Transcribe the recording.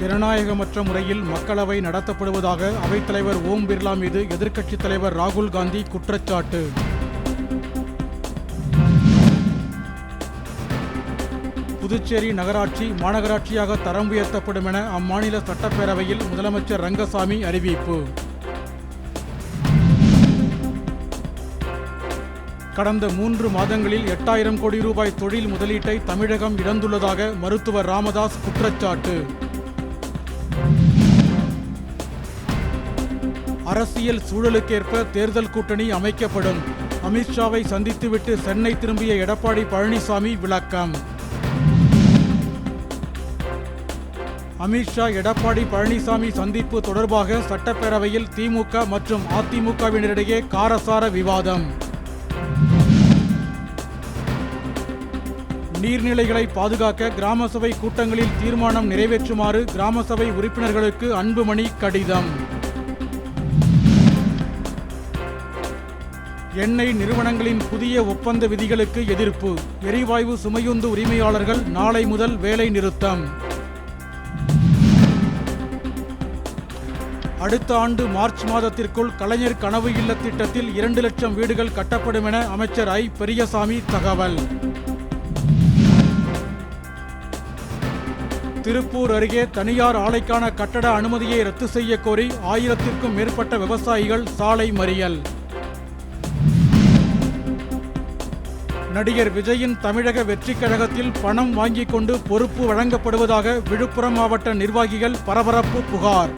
ஜனநாயகமற்ற முறையில் மக்களவை நடத்தப்படுவதாக அவைத்தலைவர் ஓம் பிர்லா மீது எதிர்க்கட்சித் தலைவர் ராகுல் காந்தி குற்றச்சாட்டு. புதுச்சேரி நகராட்சி மாநகராட்சியாக தரம் உயர்த்தப்படும் என அம்மாநில சட்டப்பேரவையில் முதலமைச்சர் ரங்கசாமி அறிவிப்பு. கடந்த மூன்று மாதங்களில் எட்டாயிரம் கோடி ரூபாய் தொழில் முதலீட்டை தமிழகம் இழந்துள்ளதாக மருத்துவர் ராமதாஸ் குற்றச்சாட்டு. அரசியல் சூழலுக்கேற்ப தேர்தல் கூட்டணி அமைக்கப்படும். அமித்ஷாவை சந்தித்துவிட்டு சென்னை திரும்பிய எடப்பாடி பழனிசாமி விளக்கம். அமித்ஷா எடப்பாடி பழனிசாமி சந்திப்பு தொடர்பாக சட்டப்பேரவையில் திமுக மற்றும் அதிமுகவினரிடையே காரசார விவாதம். நீர்நிலைகளை பாதுகாக்க கிராம சபை கூட்டங்களில் தீர்மானம் நிறைவேற்றுமாறு கிராம சபை உறுப்பினர்களுக்கு அன்புமணி கடிதம். எண்ணெய் நிறுவனங்களின் புதிய ஒப்பந்த விதிகளுக்கு எதிர்ப்பு. எரிவாயு சுமையுந்து உரிமையாளர்கள் நாளை முதல் வேலை நிறுத்தம். அடுத்த ஆண்டு மார்ச் மாதத்திற்குள் கலைஞர் கனவு இல்ல திட்டத்தில் இரண்டு லட்சம் வீடுகள் கட்டப்படும் என அமைச்சர் ஐ. பெரியசாமி தகவல். திருப்பூர் அருகே தனியார் ஆலைக்கான கட்டட அனுமதியை ரத்து செய்ய கோரி ஆயிரத்திற்கும் மேற்பட்ட விவசாயிகள் சாலை மறியல். நடிகர் விஜயின் தமிழக வெற்றிக் கழகத்தில் பணம் வாங்கிக் கொண்டு பொறுப்பு வழங்கப்படுவதாக விழுப்புரம் மாவட்ட நிர்வாகிகள் பரபரப்பு புகார்.